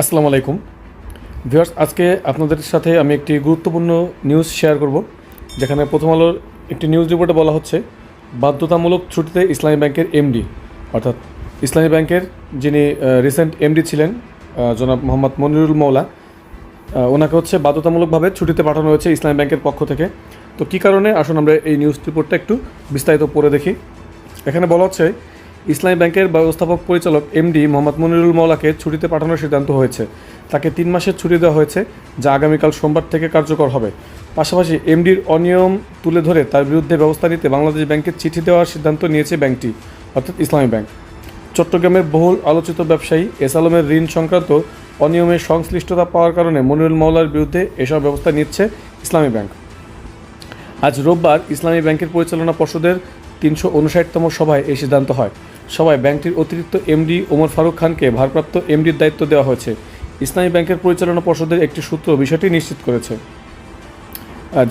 আসসালামু আলাইকুম। ভিউয়ার্স, আজকে আপনাদের সাথে আমি একটি গুরুত্বপূর্ণ নিউজ শেয়ার করব, যেখানে প্রথম আলোর একটি নিউজ রিপোর্টে বলা হচ্ছে, বাধ্যতামূলক ছুটিতে ইসলামী ব্যাংকের এমডি অর্থাৎ ইসলামী ব্যাংকের যিনি রিসেন্ট এমডি ছিলেন জনাব মোহাম্মদ মনিরুল মৌলা ওনাকে হচ্ছে বাধ্যতামূলকভাবে ছুটিতে পাঠানো হয়েছে ইসলামী ব্যাংকের পক্ষ থেকে। তো কী কারণে? আসুন আমরা এই নিউজ রিপোর্টটা একটু বিস্তারিত পড়ে দেখি। এখানে বলা হচ্ছে ইসলামী ব্যাংকের ব্যবস্থাপক পরিচালক এমডি মোহাম্মদ মনিরুল মৌলাকে ছুটিতে পাঠানোর সিদ্ধান্ত হয়েছে। তাকে তিন মাসের ছুটি দেওয়া হয়েছে, যা আগামীকাল সোমবার থেকে কার্যকর হবে। পাশাপাশি এমডির অনিয়ম তুলে ধরে তার বিরুদ্ধে ব্যবস্থা নিতে বাংলাদেশ ব্যাংকে চিঠি দেওয়ার সিদ্ধান্ত নিয়েছে ব্যাংকটি, অর্থাৎ ইসলামী ব্যাংক। চট্টগ্রামের বহুল আলোচিত ব্যবসায়ী এস আলমের ঋণ সংক্রান্ত অনিয়মের সংশ্লিষ্টতা পাওয়ার কারণে মনিরুল মৌলার বিরুদ্ধে এসব ব্যবস্থা নিচ্ছে ইসলামী ব্যাংক। আজ রোববার ইসলামী ব্যাংকের পরিচালনা পর্ষদের তিনশো উনষাটতম সভায় এই সিদ্ধান্ত হয়। সভায় ব্যাংকটির অতিরিক্ত এমডি ওমর ফারুক খানকে ভারপ্রাপ্ত এমডির দায়িত্ব দেওয়া হয়েছে। ইসলামী ব্যাংকের পরিচালনা পর্ষদের একটি সূত্র বিষয়টি নিশ্চিত করেছে।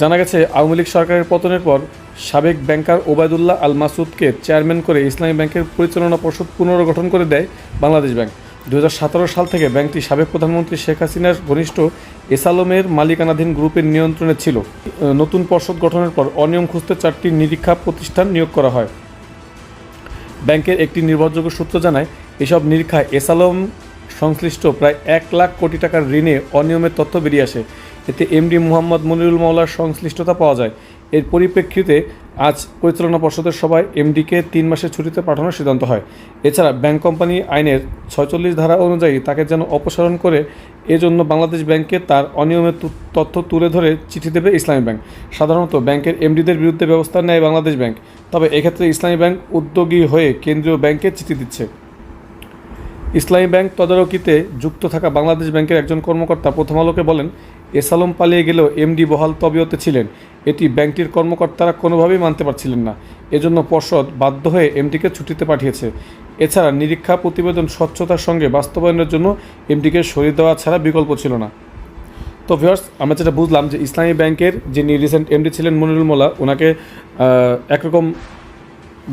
জানা গেছে, আওয়ামী লীগ সরকারের পতনের পর সাবেক ব্যাংকার ওবায়দুল্লাহ আল মাসুদকে চেয়ারম্যান করে ইসলামী ব্যাংকের পরিচালনা পর্ষদ পুনর্গঠন করে দেয় বাংলাদেশ ব্যাংক। দু হাজার সতেরো সাল থেকে ব্যাংকটি সাবেক প্রধানমন্ত্রী শেখ হাসিনার ঘনিষ্ঠ এসালমের মালিকানাধীন গ্রুপের নিয়ন্ত্রণে ছিল। নতুন পর্ষদ গঠনের পর অনিয়ম খুঁজতে চারটি নিরীক্ষা প্রতিষ্ঠান নিয়োগ করা হয়। ব্যাংকের একটি নির্ভরযোগ্য সূত্র জানায়, এসব নিরীক্ষায় এসালম সংশ্লিষ্ট প্রায় এক লাখ কোটি টাকার ঋণে অনিয়মের তথ্য বেরিয়ে আসে। এতে এমডি মুহাম্মদ মনিরুল মাওলার সংশ্লিষ্টতা পাওয়া যায়। এর পরিপ্রেক্ষিতে আজ পরিচালনা পর্ষদের সভায় এমডিকে তিন মাসের ছুটিতে পাঠানোর সিদ্ধান্ত হয়। এছাড়া ব্যাংক কোম্পানি আইনের ছয়চল্লিশ ধারা অনুযায়ী তাকে যেন অপসারণ করে, এজন্য বাংলাদেশ ব্যাংকে তার অনিয়মের তথ্য তুলে ধরে চিঠি দেবে ইসলামী ব্যাংক। সাধারণত ব্যাংকের এমডিদের বিরুদ্ধে ব্যবস্থা নেয় বাংলাদেশ ব্যাংক, তবে এক্ষেত্রে ইসলামী ব্যাংক উদ্যোগী হয়ে কেন্দ্রীয় ব্যাংকে চিঠি দিচ্ছে। ইসলামী ব্যাংক তদারকিতে যুক্ত থাকা বাংলাদেশ ব্যাংকের একজন কর্মকর্তা প্রথম আলোকে বলেন এসালম পালিয়ে গেলেও এমডি বহাল তবিয়তে ছিলেন। এটি ব্যাংকটির কর্মকর্তারা কোনোভাবেই মানতে পারছিলেন না। এজন্য পর্ষদ বাধ্য হয়ে এমডিকে ছুটিতে পাঠিয়েছে। এছাড়া নিরীক্ষা প্রতিবেদন স্বচ্ছতার সঙ্গে বাস্তবায়নের জন্য এমডিকে সরিয়ে দেওয়া ছাড়া বিকল্প ছিল না। তো ভিউয়ার্স, আমরা যেটা বুঝলাম যে ইসলামী ব্যাংকের যিনি রিসেন্ট এমডি ছিলেন মনিরুল মোল্লা, ওনাকে একরকম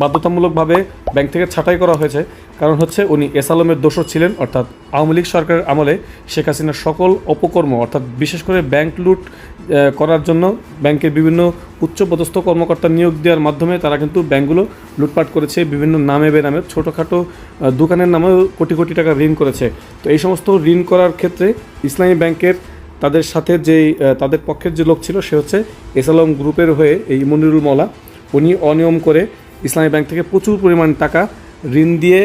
বাধ্যতামূলকভাবে ব্যাংক থেকে ছাঁটাই করা হয়েছে। কারণ হচ্ছে উনি এস আলমের দোষর ছিলেন, অর্থাৎ আওয়ামী লীগ সরকারের আমলে শেখ হাসিনার সকল অপকর্ম, অর্থাৎ বিশেষ করে ব্যাংক লুট করার জন্য ব্যাংকের বিভিন্ন উচ্চপদস্থ কর্মকর্তা নিয়োগ দেওয়ার মাধ্যমে তারা কিন্তু ব্যাংকগুলো লুটপাট করেছে, বিভিন্ন নামে বেনামে, ছোটোখাটো দোকানের নামেও কোটি কোটি টাকা ঋণ করেছে। তো এই সমস্ত ঋণ করার ক্ষেত্রে ইসলামী ব্যাংকের তাদের সাথে যেই তাদের পক্ষের যে লোক ছিল সে হচ্ছে এসালম গ্রুপের হয়ে এই মনিরুল মৌলা উনি অনিয়ম করে ইসলামী ব্যাংক থেকে প্রচুর পরিমাণ টাকা ঋণ দিয়ে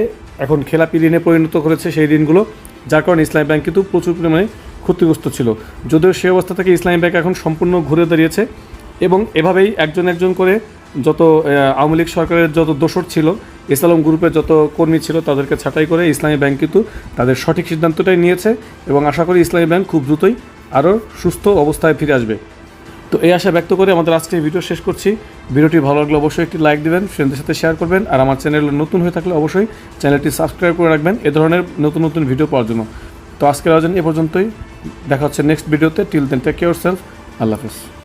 এখন খেলাপি ঋণে পরিণত করেছে সেই ঋণগুলো, যার কারণে ইসলামী ব্যাংক কিন্তু প্রচুর পরিমাণে ক্ষতিগ্রস্ত ছিল। যদিও সেই অবস্থা থেকে ইসলামী ব্যাংক এখন সম্পূর্ণ ঘুরে দাঁড়িয়েছে এবং এভাবেই একজন একজন করে যত আওয়ামী লীগ সরকারের যত দোসর ছিল ইসলাম গ্রুপের যত কর্মী ছিল তাদেরকে ছাঁটাই করে ইসলামী ব্যাংক কিন্তু তাদের সঠিক সিদ্ধান্তটাই নিয়েছে এবং আশা করি ইসলামী ব্যাংক খুব দ্রুতই আরও সুস্থ অবস্থায় ফিরে আসবে। তো এই আশা ব্যক্ত করে আমাদের আজকের ভিডিও শেষ করছি। ভিডিওটি ভালো লাগলে অবশ্যই একটি লাইক দেবেন ফ্রেন্ডদের সাথে শেয়ার করবেন, আর আমার চ্যানেল নতুন হয়ে থাকলে অবশ্যই চ্যানেলটি সাবস্ক্রাইব করে রাখবেন এ ধরনের নতুন নতুন ভিডিও পাওয়ার জন্য। তো আজকের আয়োজন এ পর্যন্তই। দেখা হচ্ছে নেক্সট ভিডিওতে till then take care self আল্লাহ হাফিজ।